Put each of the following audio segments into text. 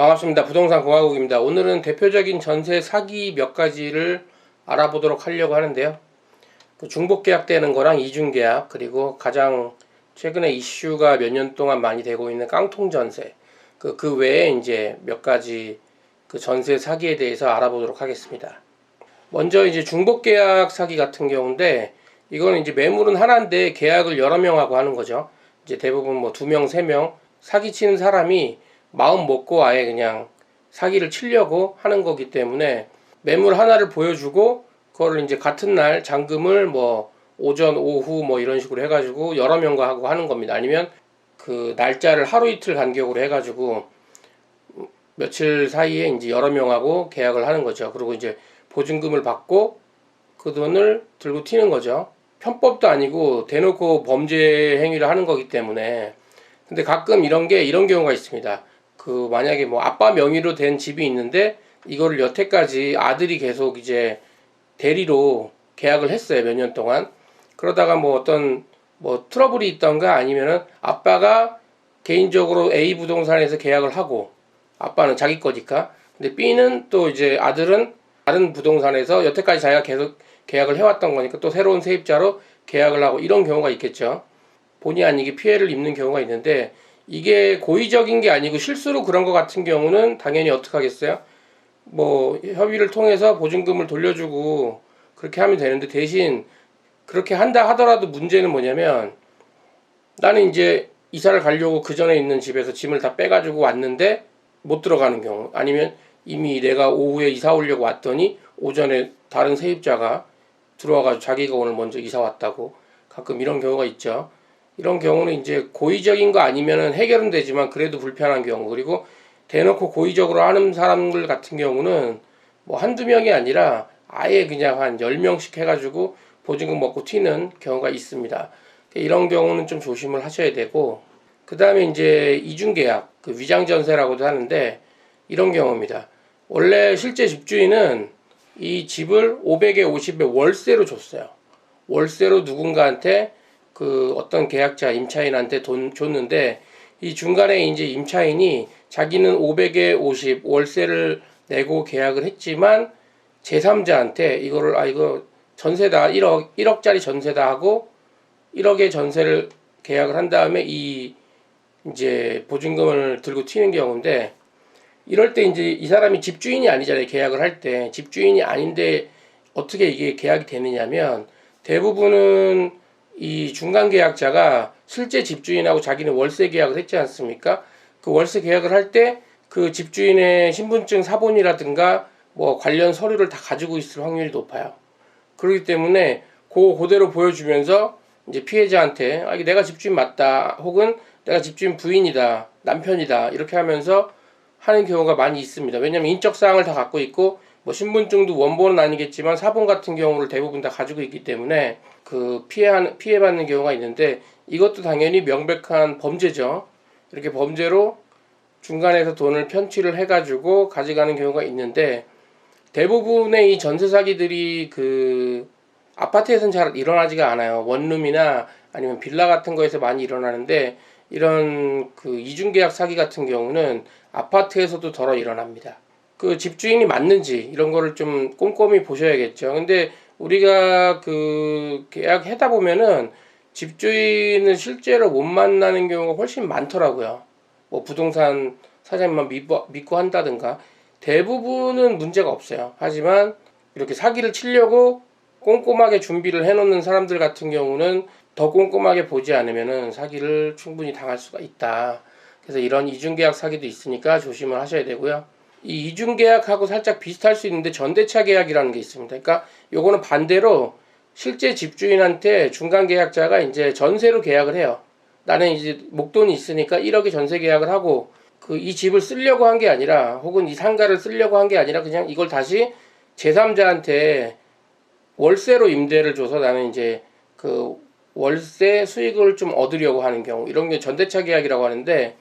반갑습니다. 부동산 공화국입니다. 오늘은 대표적인 전세 사기 몇 가지를 알아보도록 하려고 하는데요. 그 중복 계약되는 거랑 이중 계약 그리고 가장 최근에 이슈가 몇 년 동안 많이 되고 있는 깡통 전세 그, 그 외에 이제 몇 가지 그 전세 사기에 대해서 알아보도록 하겠습니다. 먼저 이제 중복 계약 사기 같은 경우인데 이거는 이제 매물은 하나인데 계약을 여러 명하고 하는 거죠. 이제 대부분 뭐 두 명, 세 명 사기 치는 사람이 마음 먹고 아예 그냥 사기를 치려고 하는 거기 때문에 매물 하나를 보여주고 그거를 이제 같은 날 잔금을 뭐 오전, 오후 뭐 이런 식으로 해가지고 여러 명과 하고 하는 겁니다. 아니면 그 날짜를 하루 이틀 간격으로 해가지고 며칠 사이에 이제 여러 명하고 계약을 하는 거죠. 그리고 이제 보증금을 받고 그 돈을 들고 튀는 거죠. 편법도 아니고 대놓고 범죄 행위를 하는 거기 때문에 근데 가끔 이런 게 이런 경우가 있습니다. 그 만약에 뭐 아빠 명의로 된 집이 있는데 이거를 여태까지 아들이 계속 이제 대리로 계약을 했어요 몇 년 동안. 그러다가 뭐 어떤 뭐 트러블이 있던가 아니면은 아빠가 개인적으로 A 부동산에서 계약을 하고 아빠는 자기 거니까. 근데 B는 또 이제 아들은 다른 부동산에서 여태까지 자기가 계속 계약을 해왔던 거니까 또 새로운 세입자로 계약을 하고 이런 경우가 있겠죠. 본의 아니게 피해를 입는 경우가 있는데 이게 고의적인 게 아니고 실수로 그런 것 같은 경우는 당연히 어떻게 하겠어요? 뭐 협의를 통해서 보증금을 돌려주고 그렇게 하면 되는데 대신 그렇게 한다 하더라도 문제는 뭐냐면 나는 이제 이사를 가려고 그 전에 있는 집에서 짐을 다 빼가지고 왔는데 못 들어가는 경우 아니면 이미 내가 오후에 이사 오려고 왔더니 오전에 다른 세입자가 들어와가지고 자기가 오늘 먼저 이사 왔다고 가끔 이런 경우가 있죠. 이런 경우는 이제 고의적인 거 아니면은 해결은 되지만 그래도 불편한 경우 그리고 대놓고 고의적으로 하는 사람들 같은 경우는 뭐 한두 명이 아니라 아예 그냥 한 10명씩 해가지고 보증금 먹고 튀는 경우가 있습니다. 이런 경우는 좀 조심을 하셔야 되고 그 다음에 이제 이중계약 그 위장전세라고도 하는데 이런 경우입니다. 원래 실제 집주인은 이 집을 500에 50에 월세로 줬어요. 월세로 누군가한테 그 어떤 계약자 임차인한테 돈 줬는데 이 중간에 이제 임차인이 자기는 500에 50 월세를 내고 계약을 했지만 제3자한테 이거를 아 이거 전세다 1억 1억짜리 전세다 하고 1억의 전세를 계약을 한 다음에 이 이제 보증금을 들고 튀는 경우인데 이럴 때 이제 이 사람이 집주인이 아니잖아요 계약을 할 때. 집주인이 아닌데 어떻게 이게 계약이 되느냐면 대부분은 이 중간 계약자가 실제 집주인하고 자기는 월세 계약을 했지 않습니까? 그 월세 계약을 할 때 그 집주인의 신분증 사본이라든가 뭐 관련 서류를 다 가지고 있을 확률이 높아요. 그렇기 때문에 그 그대로 보여주면서 이제 피해자한테 아 이게 내가 집주인 맞다 혹은 내가 집주인 부인이다 남편이다 이렇게 하면서 하는 경우가 많이 있습니다. 왜냐하면 인적 사항을 다 갖고 있고 뭐 신분증도 원본은 아니겠지만 사본 같은 경우를 대부분 다 가지고 있기 때문에 그 피해하는 피해받는 경우가 있는데 이것도 당연히 명백한 범죄죠. 이렇게 범죄로 중간에서 돈을 편취를 해가지고 가져가는 경우가 있는데 대부분의 이 전세 사기들이 그 아파트에서는 잘 일어나지가 않아요. 원룸이나 아니면 빌라 같은 거에서 많이 일어나는데 이런 그 이중계약 사기 같은 경우는 아파트에서도 덜어 일어납니다. 그 집주인이 맞는지 이런 거를 좀 꼼꼼히 보셔야겠죠. 근데 우리가 그 계약하다 보면은 집주인을 실제로 못 만나는 경우가 훨씬 많더라고요. 뭐 부동산 사장님만 믿고, 믿고 한다든가 대부분은 문제가 없어요. 하지만 이렇게 사기를 치려고 꼼꼼하게 준비를 해놓는 사람들 같은 경우는 더 꼼꼼하게 보지 않으면은 사기를 충분히 당할 수가 있다. 그래서 이런 이중계약 사기도 있으니까 조심을 하셔야 되고요. 이 이중 계약하고 살짝 비슷할 수 있는데 전대차 계약이라는 게 있습니다. 그러니까 요거는 반대로 실제 집주인한테 중간 계약자가 이제 전세로 계약을 해요. 나는 이제 목돈이 있으니까 1억의 전세 계약을 하고 그 이 집을 쓰려고 한 게 아니라 혹은 이 상가를 쓰려고 한 게 아니라 그냥 이걸 다시 제3자한테 월세로 임대를 줘서 나는 이제 그 월세 수익을 좀 얻으려고 하는 경우 이런 게 전대차 계약이라고 하는데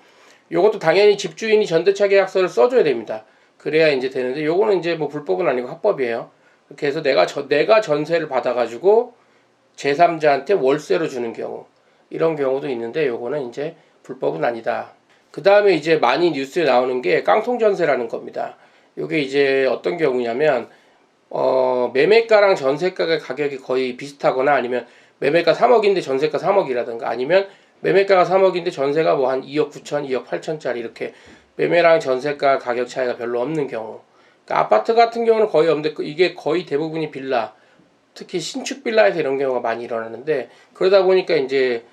요것도 당연히 집주인이 전대차 계약서를 써줘야 됩니다. 그래야 이제 되는데 요거는 이제 뭐 불법은 아니고 합법이에요. 그렇게 해서 내가 저, 내가 전세를 받아가지고 제3자한테 월세로 주는 경우 이런 경우도 있는데 요거는 이제 불법은 아니다. 그 다음에 이제 많이 뉴스에 나오는 게 깡통 전세라는 겁니다. 이게 이제 어떤 경우냐면 어, 매매가랑 전세가의 가격이 거의 비슷하거나 아니면 매매가 3억인데 전세가 3억이라든가 아니면 매매가가 3억인데 전세가 뭐 한 2억 9천, 2억 8천짜리 이렇게 매매랑 전세가 가격 차이가 별로 없는 경우. 그러니까 아파트 같은 경우는 거의 없는데 그 이게 거의 대부분이 빌라, 특히 신축 빌라에서 이런 경우가 많이 일어나는데 그러다 보니까 이제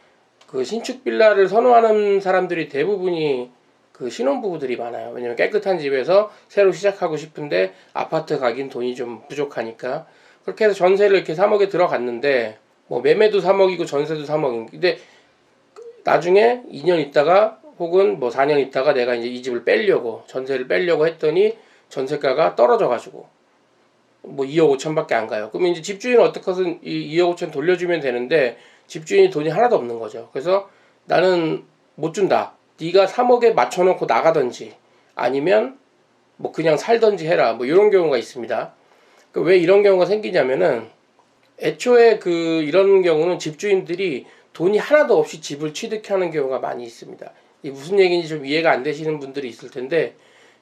그 신축 빌라를 선호하는 사람들이 대부분이 그 신혼부부들이 많아요. 왜냐면 깨끗한 집에서 새로 시작하고 싶은데 아파트 가긴 돈이 좀 부족하니까 그렇게 해서 전세를 이렇게 3억에 들어갔는데 뭐 매매도 3억이고 전세도 3억인 근데 나중에 2년 있다가 혹은 뭐 4년 있다가 내가 이제 이 집을 빼려고 전세를 빼려고 했더니 전세가가 떨어져 가지고 뭐 2억 5천밖에 안 가요. 그러면 이제 집주인은 어떻게든 이 2억 5천 돌려주면 되는데 집주인이 돈이 하나도 없는 거죠. 그래서 나는 못 준다. 네가 3억에 맞춰놓고 나가든지 아니면 뭐 그냥 살든지 해라. 뭐 이런 경우가 있습니다. 그 왜 이런 경우가 생기냐면은 애초에 그 이런 경우는 집주인들이 돈이 하나도 없이 집을 취득하는 경우가 많이 있습니다. 이 무슨 얘기인지 좀 이해가 안 되시는 분들이 있을 텐데,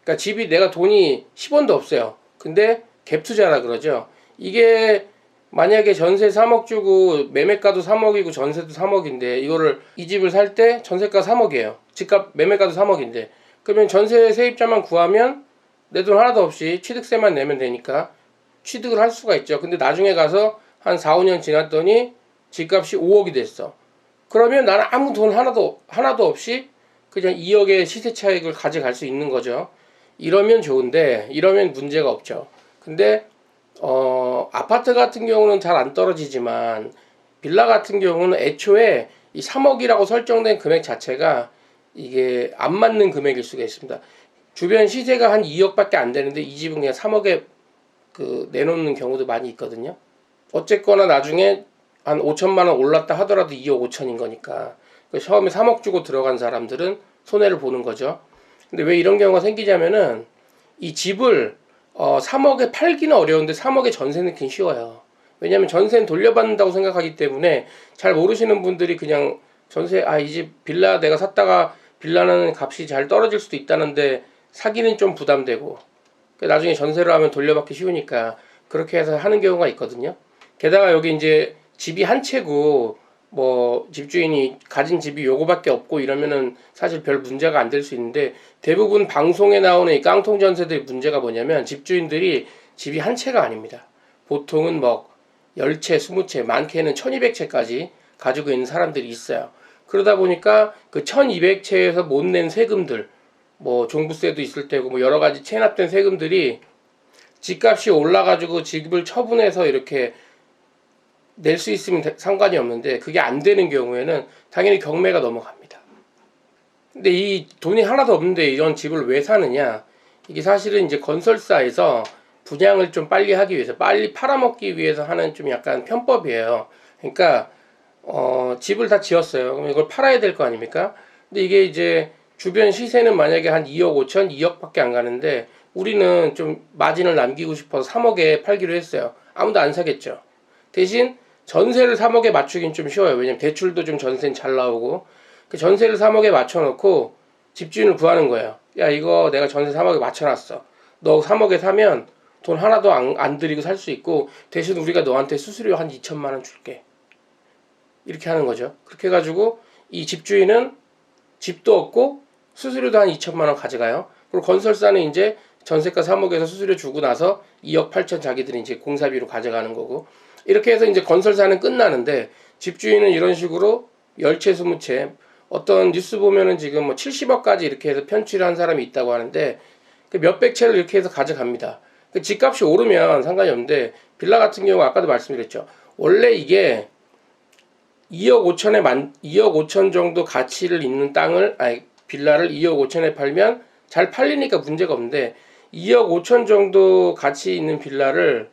그러니까 집이 내가 돈이 10원도 없어요. 근데 갭 투자라 그러죠. 이게 만약에 전세 3억 주고 매매가도 3억이고 전세도 3억인데 이거를 이 집을 살 때 전세가 3억이에요. 집값 매매가도 3억인데 그러면 전세 세입자만 구하면 내 돈 하나도 없이 취득세만 내면 되니까 취득을 할 수가 있죠. 근데 나중에 가서 한 4, 5년 지났더니 집값이 5억이 됐어. 그러면 나는 아무 돈 하나도 하나도 없이 그냥 2억의 시세 차익을 가져갈 수 있는 거죠. 이러면 좋은데 이러면 문제가 없죠. 근데 어 아파트 같은 경우는 잘 안 떨어지지만 빌라 같은 경우는 애초에 이 3억이라고 설정된 금액 자체가 이게 안 맞는 금액일 수가 있습니다. 주변 시세가 한 2억밖에 안 되는데 이 집은 그냥 3억에 그 내놓는 경우도 많이 있거든요. 어쨌거나 나중에 한 5천만 원 올랐다 하더라도 2억 5천인 거니까 그 처음에 3억 주고 들어간 사람들은 손해를 보는 거죠. 근데 왜 이런 경우가 생기냐면은 이 집을 어 3억에 팔기는 어려운데 3억에 전세 넣긴 쉬워요. 왜냐하면 전세는 돌려받는다고 생각하기 때문에 잘 모르시는 분들이 그냥 전세 아 이 집 빌라 내가 샀다가 빌라는 값이 잘 떨어질 수도 있다는데 사기는 좀 부담되고 그 나중에 전세로 하면 돌려받기 쉬우니까 그렇게 해서 하는 경우가 있거든요. 게다가 여기 이제 집이 한 채고 뭐 집주인이 가진 집이 요거밖에 없고 이러면은 사실 별 문제가 안 될 수 있는데 대부분 방송에 나오는 이 깡통 전세들의 문제가 뭐냐면 집주인들이 집이 한 채가 아닙니다. 보통은 뭐 10채, 20채, 많게는 1200채까지 가지고 있는 사람들이 있어요. 그러다 보니까 그 1200채에서 못 낸 세금들 뭐 종부세도 있을 테고 뭐 여러 가지 체납된 세금들이 집값이 올라가지고 집을 처분해서 이렇게 낼 수 있으면 대- 상관이 없는데 그게 안 되는 경우에는 당연히 경매가 넘어갑니다. 근데 이 돈이 하나도 없는데 이런 집을 왜 사느냐? 이게 사실은 이제 건설사에서 분양을 좀 빨리 하기 위해서 빨리 팔아먹기 위해서 하는 좀 약간 편법이에요. 그러니까 어, 집을 다 지었어요. 그럼 이걸 팔아야 될 거 아닙니까? 근데 이게 이제 주변 시세는 만약에 한 2억 5천, 2억밖에 안 가는데 우리는 좀 마진을 남기고 싶어서 3억에 팔기로 했어요. 아무도 안 사겠죠. 대신 전세를 3억에 맞추긴 좀 쉬워요. 왜냐면 대출도 좀 전세는 잘 나오고 그 전세를 3억에 맞춰놓고 집주인을 구하는 거예요. 야 이거 내가 전세 3억에 맞춰놨어. 너 3억에 사면 돈 하나도 안, 안 들이고 살 수 있고 대신 우리가 너한테 수수료 한 2천만 원 줄게. 이렇게 하는 거죠. 그렇게 해가지고 이 집주인은 집도 없고 수수료도 한 2천만 원 가져가요. 그리고 건설사는 이제 전세가 3억에서 수수료 주고 나서 2억 8천 자기들이 이제 공사비로 가져가는 거고 이렇게 해서 이제 건설사는 끝나는데 집주인은 이런 식으로 10채 20채 어떤 뉴스 보면은 지금 뭐 70억까지 이렇게 해서 편취를 한 사람이 있다고 하는데 그 몇백 채를 이렇게 해서 가져갑니다. 그 집값이 오르면 상관이 없는데 빌라 같은 경우 아까도 말씀드렸죠. 원래 이게 2억 5천에 만 2억 5천 정도 가치를 있는 땅을 아니 빌라를 2억 5천에 팔면 잘 팔리니까 문제가 없는데 2억 5천 정도 가치 있는 빌라를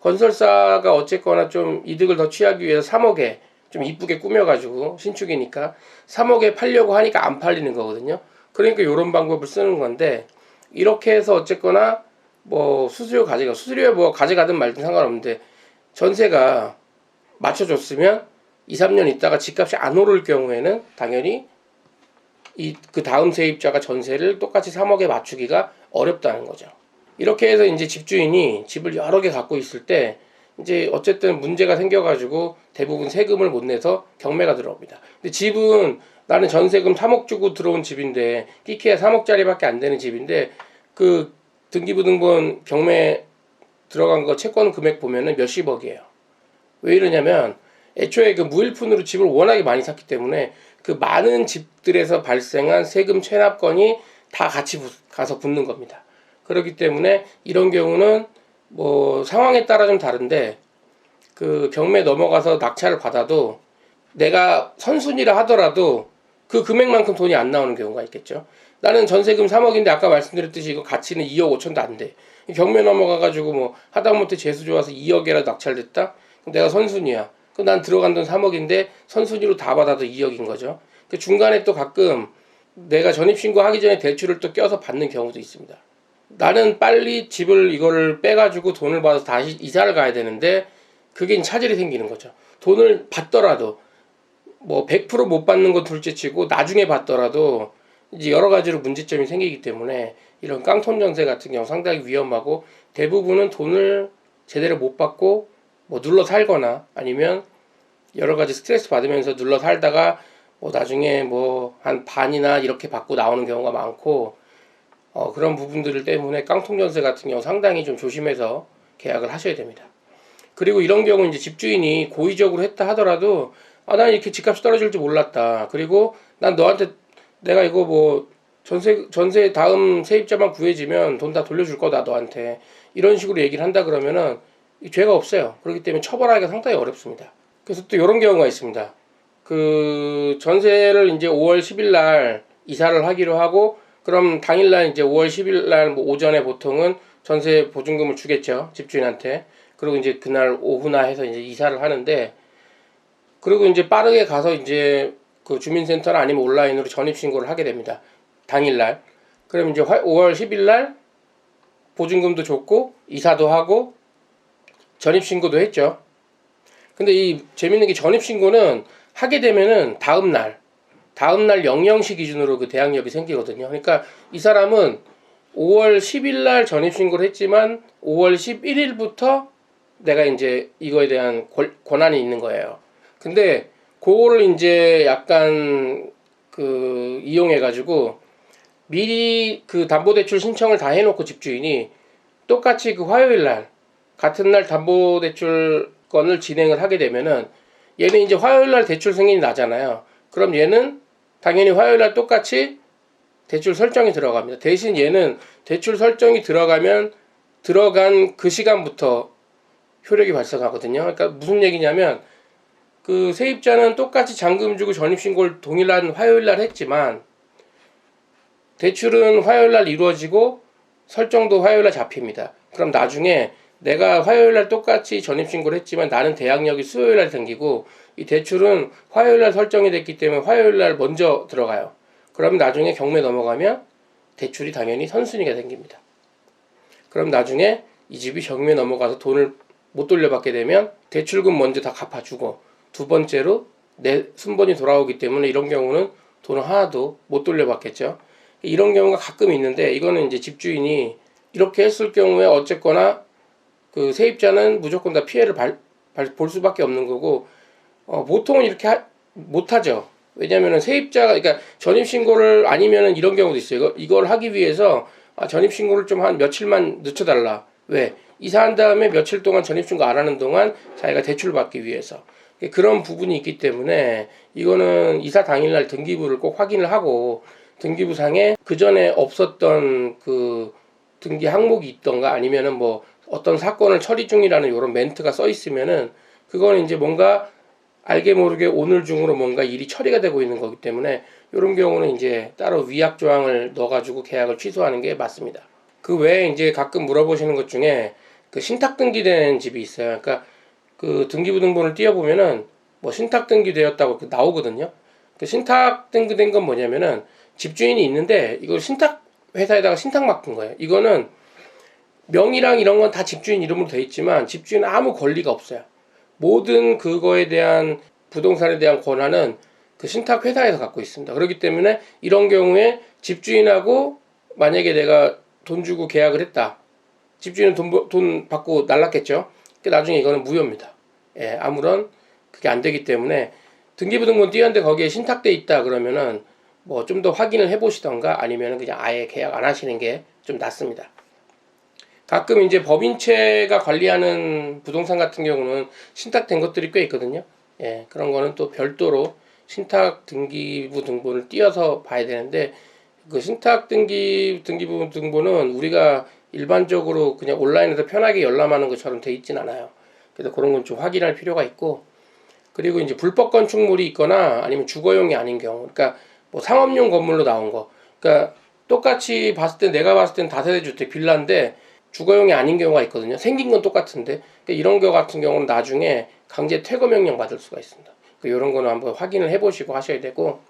건설사가 어쨌거나 좀 이득을 더 취하기 위해서 3억에 좀 이쁘게 꾸며가지고 신축이니까 3억에 팔려고 하니까 안 팔리는 거거든요. 그러니까 이런 방법을 쓰는 건데 이렇게 해서 어쨌거나 뭐 수수료 가져가 수수료에 뭐 가져가든 말든 상관없는데 전세가 맞춰줬으면 2, 3년 있다가 집값이 안 오를 경우에는 당연히 이 그 다음 세입자가 전세를 똑같이 3억에 맞추기가 어렵다는 거죠. 이렇게 해서 이제 집주인이 집을 여러 개 갖고 있을 때 이제 어쨌든 문제가 생겨가지고 대부분 세금을 못 내서 경매가 들어옵니다. 근데 집은 나는 전세금 3억 주고 들어온 집인데 끼케야 3억짜리밖에 안 되는 집인데 그 등기부등본 경매 들어간 거 채권 금액 보면은 몇십억이에요. 왜 이러냐면 애초에 그 무일푼으로 집을 워낙에 많이 샀기 때문에 그 많은 집들에서 발생한 세금 체납건이 다 같이 붙- 가서 붙는 겁니다. 그렇기 때문에 이런 경우는 뭐 상황에 따라 좀 다른데 그 경매 넘어가서 낙찰을 받아도 내가 선순위라 하더라도 그 금액만큼 돈이 안 나오는 경우가 있겠죠. 나는 전세금 3억인데 아까 말씀드렸듯이 이거 가치는 2억 5천도 안 돼. 경매 넘어가가지고 뭐 하다못해 재수 좋아서 2억이라 낙찰됐다? 그럼 내가 선순위야. 그럼 난 들어간 돈 3억인데 선순위로 다 받아도 2억인 거죠. 그 중간에 또 가끔 내가 전입신고 하기 전에 대출을 또 껴서 받는 경우도 있습니다. 나는 빨리 집을 이거를 빼가지고 돈을 받아서 다시 이사를 가야 되는데 그게 차질이 생기는 거죠. 돈을 받더라도 뭐 100%못 받는 건 둘째치고 나중에 받더라도 이제 여러 가지로 문제점이 생기기 때문에 이런 깡통 전세 같은 경우 상당히 위험하고 대부분은 돈을 제대로 못 받고 뭐 눌러 살거나 아니면 여러 가지 스트레스 받으면서 눌러 살다가 뭐 나중에 뭐 한 반이나 이렇게 받고 나오는 경우가 많고 어 그런 부분들 때문에 깡통 전세 같은 경우 상당히 좀 조심해서 계약을 하셔야 됩니다. 그리고 이런 경우 이제 집주인이 고의적으로 했다 하더라도 아, 난 이렇게 집값이 떨어질 줄 몰랐다. 그리고 난 너한테 내가 이거 뭐 전세 전세 다음 세입자만 구해지면 돈 다 돌려줄 거다 너한테 이런 식으로 얘기를 한다 그러면은 이 죄가 없어요. 그렇기 때문에 처벌하기가 상당히 어렵습니다. 그래서 또 이런 경우가 있습니다. 그 전세를 이제 5월 10일 날 이사를 하기로 하고 그럼 당일 날 이제 5월 10일 날 뭐 오전에 보통은 전세 보증금을 주겠죠 집주인한테 그리고 이제 그날 오후나 해서 이제 이사를 하는데 그리고 이제 빠르게 가서 이제 그 주민센터나 아니면 온라인으로 전입 신고를 하게 됩니다. 당일날. 그럼 이제 화- 5월 10일 날 보증금도 줬고 이사도 하고 전입 신고도 했죠. 근데 이 재밌는 게 전입 신고는 하게 되면은 다음 날 다음 날 00시 기준으로 그 대항력이 생기거든요. 그러니까 이 사람은 5월 10일 날 전입 신고를 했지만 5월 11일부터 내가 이제 이거에 대한 권- 권한이 있는 거예요. 근데 그거를 이제 약간 그 이용해 가지고 미리 그 담보대출 신청을 다 해놓고 집주인이 똑같이 그 화요일 날 같은 날 담보대출 건을 진행을 하게 되면은 얘는 이제 화요일 날 대출 승인이 나잖아요. 그럼 얘는 당연히 화요일 날 똑같이 대출 설정이 들어갑니다. 대신 얘는 대출 설정이 들어가면 들어간 그 시간부터 효력이 발생하거든요. 그러니까 무슨 얘기냐면 그 세입자는 똑같이 잔금 주고 전입 신고를 동일한 화요일 날 했지만 대출은 화요일 날 이루어지고 설정도 화요일 날 잡힙니다. 그럼 나중에 내가 화요일 날 똑같이 전입 신고를 했지만 나는 대항력이 수요일 날 생기고 이 대출은 화요일 날 설정이 됐기 때문에 화요일 날 먼저 들어가요. 그럼 나중에 경매 넘어가면 대출이 당연히 선순위가 생깁니다. 그럼 나중에 이 집이 경매 넘어가서 돈을 못 돌려받게 되면 대출금 먼저 다 갚아주고 두 번째로 내 순번이 돌아오기 때문에 이런 경우는 돈을 하나도 못 돌려받겠죠. 이런 경우가 가끔 있는데 이거는 이제 집주인이 이렇게 했을 경우에 어쨌거나 그 세입자는 무조건 다 피해를 발, 발- 볼 수밖에 없는 거고 어, 보통은 이렇게 하- 못하죠. 왜냐면은 세입자가 그러니까 전입 신고를 아니면은 이런 경우도 있어요. 이거, 이걸 하기 위해서 아, 전입 신고를 좀 한 며칠만 늦춰달라. 왜? 이사한 다음에 며칠 동안 전입 신고 안 하는 동안 자기가 대출 받기 위해서 그런 부분이 있기 때문에 이거는 이사 당일날 등기부를 꼭 확인을 하고 등기부상에 그 전에 없었던 그 등기 항목이 있던가 아니면은 뭐 어떤 사건을 처리 중이라는 이런 멘트가 써 있으면은 그거는 이제 뭔가 알게 모르게 오늘 중으로 뭔가 일이 처리가 되고 있는 거기 때문에 이런 경우는 이제 따로 위약 조항을 넣어가지고 계약을 취소하는 게 맞습니다. 그 외에 이제 가끔 물어보시는 것 중에 그 신탁 등기된 집이 있어요. 그러니까 그 등기부 등본을 띄워보면은 뭐 신탁 등기되었다고 이렇게 나오거든요. 그 신탁 등기된 건 뭐냐면은 집주인이 있는데 이걸 신탁 회사에다가 신탁 맡긴 거예요. 이거는 명의랑 이런 건 다 집주인 이름으로 돼 있지만 집주인은 아무 권리가 없어요. 모든 그거에 대한 부동산에 대한 권한은 그 신탁 회사에서 갖고 있습니다. 그렇기 때문에 이런 경우에 집주인하고 만약에 내가 돈 주고 계약을 했다. 집주인은 돈, 버- 돈 받고 날랐겠죠. 그 나중에 이거는 무효입니다. 예, 아무런 그게 안 되기 때문에 등기부등본 띄었는데 거기에 신탁돼 있다 그러면은 뭐 좀 더 확인을 해보시던가 아니면은 그냥 아예 계약 안 하시는 게 좀 낫습니다. 가끔 이제 법인체가 관리하는 부동산 같은 경우는 신탁된 것들이 꽤 있거든요. 예, 그런 거는 또 별도로 신탁 등기부 등본을 띄어서 봐야 되는데 그 신탁 등기 등기부 등본은 우리가 일반적으로 그냥 온라인에서 편하게 열람하는 것처럼 돼 있진 않아요. 그래서 그런 건 좀 확인할 필요가 있고 그리고 이제 불법 건축물이 있거나 아니면 주거용이 아닌 경우, 그러니까 뭐 상업용 건물로 나온 거, 그러니까 똑같이 봤을 때 내가 봤을 땐 다세대 주택 빌라인데 주거용이 아닌 경우가 있거든요. 생긴 건 똑같은데 그러니까 이런 경우 같은 경우는 나중에 강제 퇴거 명령 받을 수가 있습니다. 이런 거는 한번 확인을 해보시고 하셔야 되고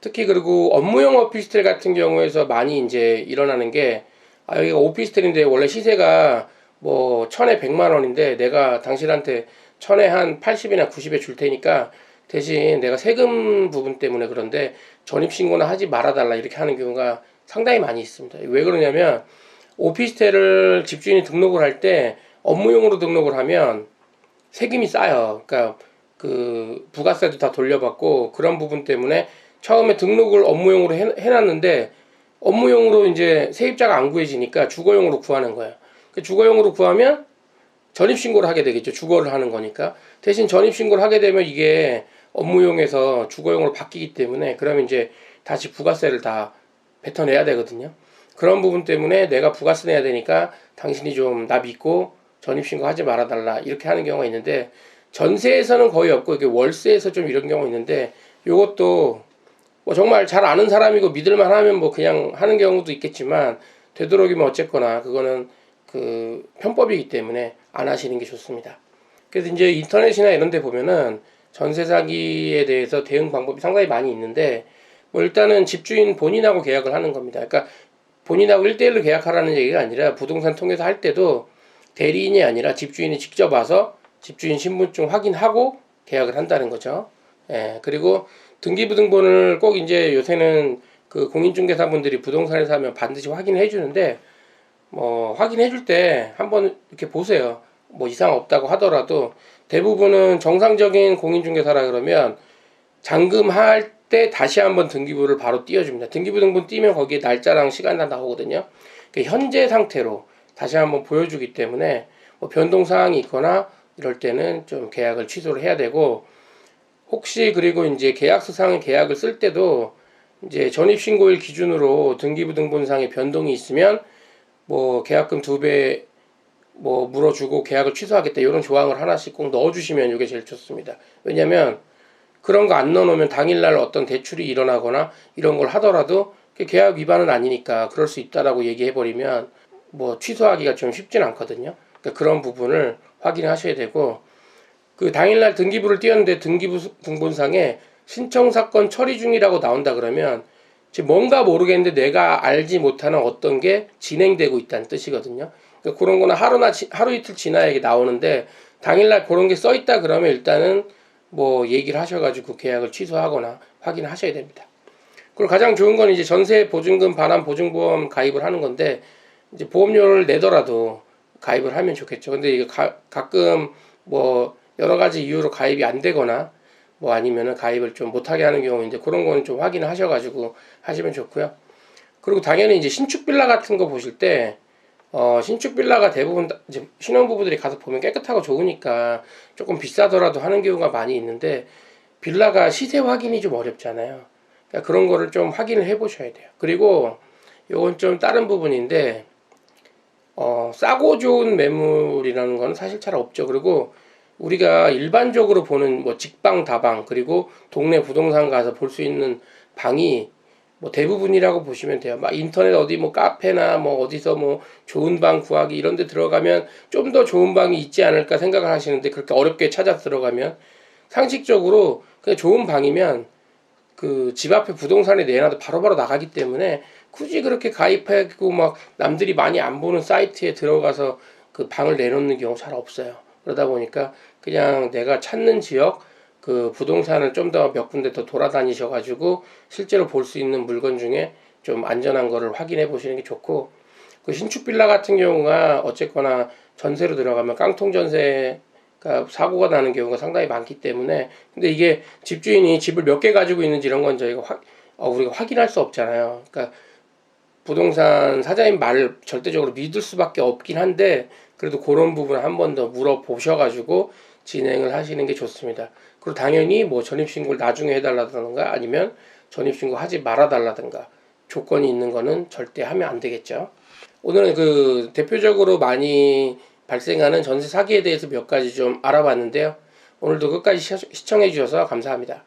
특히 그리고 업무용 오피스텔 같은 경우에서 많이 이제 일어나는 게 아, 여기가 오피스텔인데 원래 시세가 뭐 천에 백만 원인데 내가 당신한테 천에 한 80이나 90에 줄 테니까 대신 내가 세금 부분 때문에 그런데 전입신고나 하지 말아달라 이렇게 하는 경우가 상당히 많이 있습니다. 왜 그러냐면 오피스텔을 집주인이 등록을 할 때 업무용으로 등록을 하면 세금이 싸요. 그러니까 그 부가세도 다 돌려받고 그런 부분 때문에 처음에 등록을 업무용으로 해, 해놨는데 업무용으로 이제 세입자가 안 구해지니까 주거용으로 구하는 거예요. 그 주거용으로 구하면 전입신고를 하게 되겠죠. 주거를 하는 거니까. 대신 전입신고를 하게 되면 이게 업무용에서 주거용으로 바뀌기 때문에 그러면 이제 다시 부가세를 다 뱉어내야 되거든요. 그런 부분 때문에 내가 부가세 내야 되니까 당신이 좀 나 믿고 전입신고 하지 말아달라 이렇게 하는 경우가 있는데 전세에서는 거의 없고 이게 월세에서 좀 이런 경우가 있는데 요것도 뭐 정말 잘 아는 사람이고 믿을만 하면 뭐 그냥 하는 경우도 있겠지만 되도록이면 어쨌거나 그거는 그 편법이기 때문에 안 하시는 게 좋습니다. 그래서 이제 인터넷이나 이런 데 보면은 전세 사기에 대해서 대응 방법이 상당히 많이 있는데 뭐 일단은 집주인 본인하고 계약을 하는 겁니다. 그러니까 본인하고 1대1로 계약하라는 얘기가 아니라 부동산 통해서 할 때도 대리인이 아니라 집주인이 직접 와서 집주인 신분증 확인하고 계약을 한다는 거죠. 예, 그리고 등기부등본을 꼭 이제 요새는 그 공인중개사분들이 부동산에서 하면 반드시 확인해 주는데 뭐 확인해 줄 때 한번 이렇게 보세요. 뭐 이상 없다고 하더라도 대부분은 정상적인 공인중개사라 그러면 잔금할 때 다시 한번 등기부를 바로 띄워줍니다. 등기부 등본 띄면 거기에 날짜랑 시간 다 나오거든요. 그 현재 상태로 다시 한번 보여주기 때문에 뭐 변동 사항이 있거나 이럴 때는 좀 계약을 취소를 해야 되고 혹시 그리고 이제 계약서상의 계약을 쓸 때도 이제 전입신고일 기준으로 등기부 등본상에 변동이 있으면 뭐 계약금 두 배 뭐 물어주고 계약을 취소하겠다 이런 조항을 하나씩 꼭 넣어주시면 이게 제일 좋습니다. 왜냐하면 그런 거 안 넣어놓으면 당일날 어떤 대출이 일어나거나 이런 걸 하더라도 그 계약 위반은 아니니까 그럴 수 있다라고 얘기해버리면 뭐 취소하기가 좀 쉽진 않거든요. 그러니까 그런 부분을 확인하셔야 되고 그 당일날 등기부를 띄웠는데 등기부 등본상에 신청 사건 처리 중이라고 나온다 그러면 뭔가 모르겠는데 내가 알지 못하는 어떤 게 진행되고 있다는 뜻이거든요. 그러니까 그런 거는 하루나 지- 하루 이틀 지나야 이게 나오는데 당일날 그런 게 써 있다 그러면 일단은 뭐 얘기를 하셔가지고 계약을 취소하거나 확인하셔야 됩니다. 그리고 가장 좋은 건 이제 전세 보증금 반환 보증보험 가입을 하는 건데 이제 보험료를 내더라도 가입을 하면 좋겠죠. 근데 이게 가, 가끔 뭐 여러 가지 이유로 가입이 안 되거나 뭐 아니면은 가입을 좀 못하게 하는 경우인데 그런 거는 좀 확인을 하셔가지고 하시면 좋고요. 그리고 당연히 이제 신축 빌라 같은 거 보실 때 어, 신축 빌라가 대부분 다- 이제 신혼부부들이 가서 보면 깨끗하고 좋으니까 조금 비싸더라도 하는 경우가 많이 있는데 빌라가 시세 확인이 좀 어렵잖아요. 그러니까 그런 거를 좀 확인을 해 보셔야 돼요. 그리고 요건 좀 다른 부분인데 어, 싸고 좋은 매물이라는 건 사실 잘 없죠. 그리고 우리가 일반적으로 보는 뭐 직방 다방 그리고 동네 부동산 가서 볼 수 있는 방이 뭐 대부분이라고 보시면 돼요. 막 인터넷 어디 뭐 카페나 뭐 어디서 뭐 좋은 방 구하기 이런 데 들어가면 좀 더 좋은 방이 있지 않을까 생각을 하시는데 그렇게 어렵게 찾아 들어가면 상식적으로 그냥 좋은 방이면 그 집 앞에 부동산에 내놔도 바로바로 나가기 때문에 굳이 그렇게 가입하고 막 남들이 많이 안 보는 사이트에 들어가서 그 방을 내놓는 경우 잘 없어요. 그러다 보니까 그냥 내가 찾는 지역 그 부동산을 좀 더 몇 군데 더 돌아다니셔가지고 실제로 볼 수 있는 물건 중에 좀 안전한 거를 확인해 보시는 게 좋고 그 신축 빌라 같은 경우가 어쨌거나 전세로 들어가면 깡통 전세가 사고가 나는 경우가 상당히 많기 때문에 근데 이게 집주인이 집을 몇 개 가지고 있는지 이런 건 저희가 확 어, 우리가 확인할 수 없잖아요. 그러니까 부동산 사장님 말을 절대적으로 믿을 수밖에 없긴 한데 그래도 그런 부분 한 번 더 물어보셔가지고 진행을 하시는 게 좋습니다. 그리고 당연히 뭐 전입신고를 나중에 해달라든가 아니면 전입신고 하지 말아달라든가 조건이 있는 거는 절대 하면 안 되겠죠. 오늘은 그 대표적으로 많이 발생하는 전세 사기에 대해서 몇 가지 좀 알아봤는데요. 오늘도 끝까지 시- 시청해 주셔서 감사합니다.